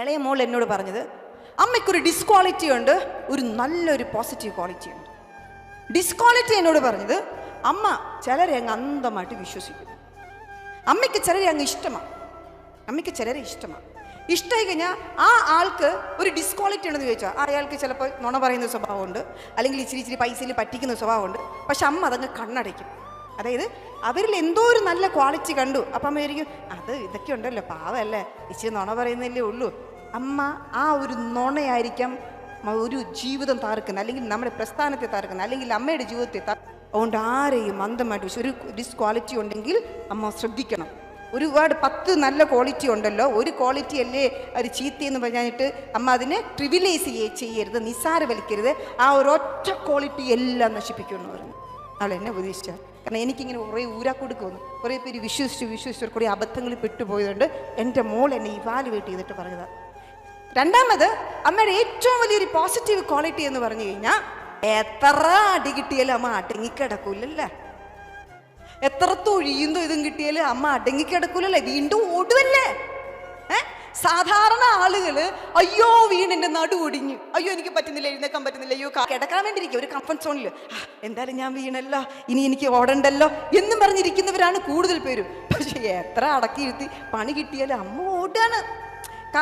ഇളയ മോൾ എന്നോട് പറഞ്ഞത് അമ്മയ്ക്കൊരു ഡിസ്ക്വാളിറ്റി ഉണ്ട് ഒരു നല്ലൊരു പോസിറ്റീവ് ക്വാളിറ്റി ഉണ്ട്. ഡിസ്ക്വാളിറ്റി എന്നോട് പറഞ്ഞത് അമ്മ ചിലരെ അങ്ങ് അന്ധമായിട്ട് വിശ്വസിക്കും. അമ്മയ്ക്ക് ചിലരെ അങ്ങ് ഇഷ്ടമാണ് അമ്മയ്ക്ക് ചിലരെ ഇഷ്ടമാണ് ഇഷ്ടമായി കഴിഞ്ഞാൽ ആ ആൾക്ക് ഒരു ഡിസ്ക്വാളിറ്റി ഉണ്ടെന്ന് ചോദിച്ചാൽ അയാൾക്ക് ചിലപ്പോൾ നുണ പറയുന്ന സ്വഭാവമുണ്ട് അല്ലെങ്കിൽ ഇച്ചിരി ഇച്ചിരി പൈസയിൽ പറ്റിക്കുന്ന സ്വഭാവമുണ്ട് പക്ഷെ അമ്മ അതങ്ങ് കണ്ണടയ്ക്കും. അതായത് അവരിൽ എന്തോ ഒരു നല്ല ക്വാളിറ്റി കണ്ടു. അപ്പം അമ്മ വിചാരിക്കും അത് ഇതൊക്കെ ഉണ്ടല്ലോ പാവമല്ലേ ഇച്ചിരി നുണ പറയുന്നില്ലേ ഉള്ളൂ. അമ്മ ആ ഒരു നുണയായിരിക്കാം ഒരു ജീവിതം താർക്കുന്ന അല്ലെങ്കിൽ നമ്മുടെ പ്രസ്ഥാനത്തെ താർക്കുന്ന അല്ലെങ്കിൽ അമ്മയുടെ ജീവിതത്തെ അതുകൊണ്ട് ആരെയും മന്ദമായിട്ട് ഒരു ഡിസ്ക്വാളിറ്റി ഉണ്ടെങ്കിൽ അമ്മ ശ്രദ്ധിക്കണം. ഒരുപാട് പത്ത് നല്ല ക്വാളിറ്റി ഉണ്ടല്ലോ ഒരു ക്വാളിറ്റി അല്ലേ ഒരു ചീത്തയെന്ന് പറഞ്ഞിട്ട് അമ്മ അതിനെ ട്രിവിലൈസ് ചെയ്യരുത് നിസ്സാരവലിക്കരുത് ആ ഒരൊറ്റ ക്വാളിറ്റി എല്ലാം നശിപ്പിക്കുമെന്ന് പറഞ്ഞു. അവൾ എന്നെ ഉപദേശിച്ച. കാരണം എനിക്കിങ്ങനെ കുറേ ഊരാ കൊടുക്കുമെന്ന് കുറേ പേര് വിശ്വസിച്ച് വിശ്വസിച്ച് കുറേ അബദ്ധങ്ങളിൽ പെട്ടുപോയതുകൊണ്ട് എന്റെ മോൾ എന്നെ ഇവാലുവേറ്റ് ചെയ്തിട്ട് പറഞ്ഞതാണ് രണ്ടാമത് അമ്മയുടെ ഏറ്റവും വലിയൊരു പോസിറ്റീവ് ക്വാളിറ്റി എന്ന് പറഞ്ഞു കഴിഞ്ഞാൽ എത്ര അടി കിട്ടിയാലും അമ്മ അടങ്ങിക്കിടക്കൂലല്ലേ? എത്ര തൊഴിയുന്നോ ഇതും കിട്ടിയാലും അമ്മ അടങ്ങിക്കിടക്കൂലല്ലേ? വീണ്ടും ഓടുവല്ലേ? ഏ സാധാരണ ആളുകൾ അയ്യോ വീണെന്റെ നടു ഒടിഞ്ഞു. അയ്യോ എനിക്ക് പറ്റുന്നില്ല എഴുന്നേക്കാൻ പറ്റുന്നില്ല. അയ്യോ കിടക്കാൻ വേണ്ടിയിരിക്കും ഒരു കംഫർട്ട് സോണിൽ എന്തായാലും ഞാൻ വീണല്ലോ ഇനി എനിക്ക് ഓടണ്ടല്ലോ എന്നും പറഞ്ഞിരിക്കുന്നവരാണ് കൂടുതൽ പേരും. പക്ഷെ എത്ര അടക്കിയിരുത്തി പണി കിട്ടിയാലും അമ്മ ഓടാണ്.